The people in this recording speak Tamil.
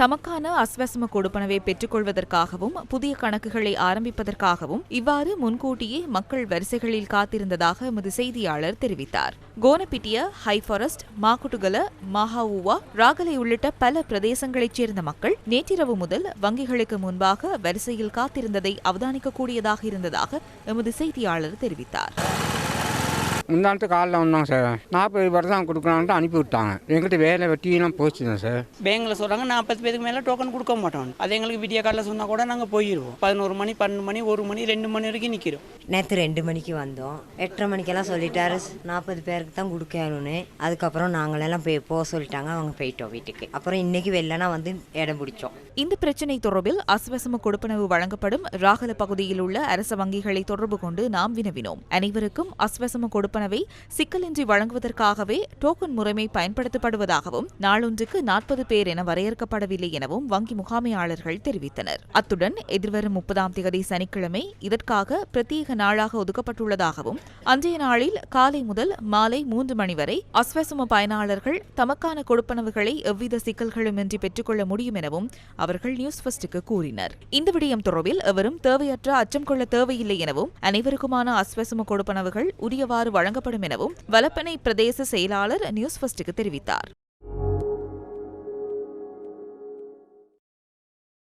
தமக்கான அஸ்வசம கொடுப்பனவை பெற்றுக்கொள்வதற்காகவும் புதிய கணக்குகளை ஆரம்பிப்பதற்காகவும் இவ்வாறு முன்கூட்டியே மக்கள் வரிசைகளில் காத்திருந்ததாக எமது செய்தியாளர் தெரிவித்தார். கோனபிட்டிய ஹைஃபாரஸ்ட் மாக்குட்டுகல மாஹாவுவா ராகலை உள்ளிட்ட பல பிரதேசங்களைச் சேர்ந்த மக்கள் நேற்றிரவு முதல் வங்கிகளுக்கு முன்பாக வரிசையில் காத்திருந்ததை அவதானிக்கக்கூடியதாக இருந்ததாக எமது செய்தியாளர் தெரிவித்தார். முந்தானத்து காலைல வந்தோம் சார். நாற்பது பேர் தான் கொடுக்கலான்ட்டு அனுப்பி விட்டாங்க. எங்கிட்ட வேலை வெட்டிலாம் போச்சுதான் சார். பேங்கில் சொல்கிறாங்க நாற்பது பேருக்கு மேலே டோக்கன் கொடுக்க மாட்டோம். அது எங்களுக்கு விடிய காலையில் சொன்னால் கூட நாங்கள் போயிடுவோம் பதினோரு மணி பன்னெண்டு மணி ஒரு மணி ரெண்டு மணி வரைக்கும் நிற்கிறோம் நேற்று ரெண்டு மணிக்கு வந்தோம். எட்டரை மணிக்கெல்லாம் சொல்லிட்டாரு நாற்பது பேருக்கு தான் கொடுக்கணும்னு. அதுக்கப்புறம் நாங்களெல்லாம் போய் போக சொல்லிட்டாங்க அவங்க போயிட்டோம் வீட்டுக்கு. அப்புறம் இன்னைக்கு வெள்ளனா வந்து இடம் பிடிச்சோம். இந்த பிரச்சினை தொடர்பில் அஸ்வசம கொடுப்பனவு வழங்கப்படும் ராகல பகுதியில் உள்ள அரச வங்கிகளை தொடர்பு கொண்டு நாம் வினவினோம். அனைவருக்கும் அஸ்வசம கொடுப்பனவை சிக்கலின்றி வழங்குவதற்காகவே டோக்கன் முறைமை பயன்படுத்தப்படுவதாகவும் நாளொன்றுக்கு நாற்பது பேர் என வரையறுக்கப்படவில்லை எனவும் வங்கி முகாமையாளர்கள் தெரிவித்தனர். அத்துடன் எதிர்வரும் முப்பதாம் தேதி சனிக்கிழமை இதற்காக பிரத்யேக நாளாக ஒதுக்கப்பட்டுள்ளதாகவும் அன்றைய நாளில் காலை முதல் மாலை மூன்று மணி வரை அஸ்வசம பயனாளர்கள் தமக்கான கொடுப்பனவுகளை எவ்வித சிக்கல்களுமின்றி பெற்றுக்கொள்ள முடியும் எனவும் அவர்கள் நியூஸ் ஃபர்ஸ்டுக்கு கூறினர். இந்த விடயம் தொடர்பில் எவரும் தேவையற்ற அச்சம் கொள்ள தேவையில்லை எனவும் அனைவருக்குமான அஸ்வசம கொடுப்பனவுகள் உரியவாறு வழங்கப்படும் எனவும் வலப்பனை பிரதேச செயலாளர் நியூஸ் ஃபர்ஸ்டுக்கு தெரிவித்தார்.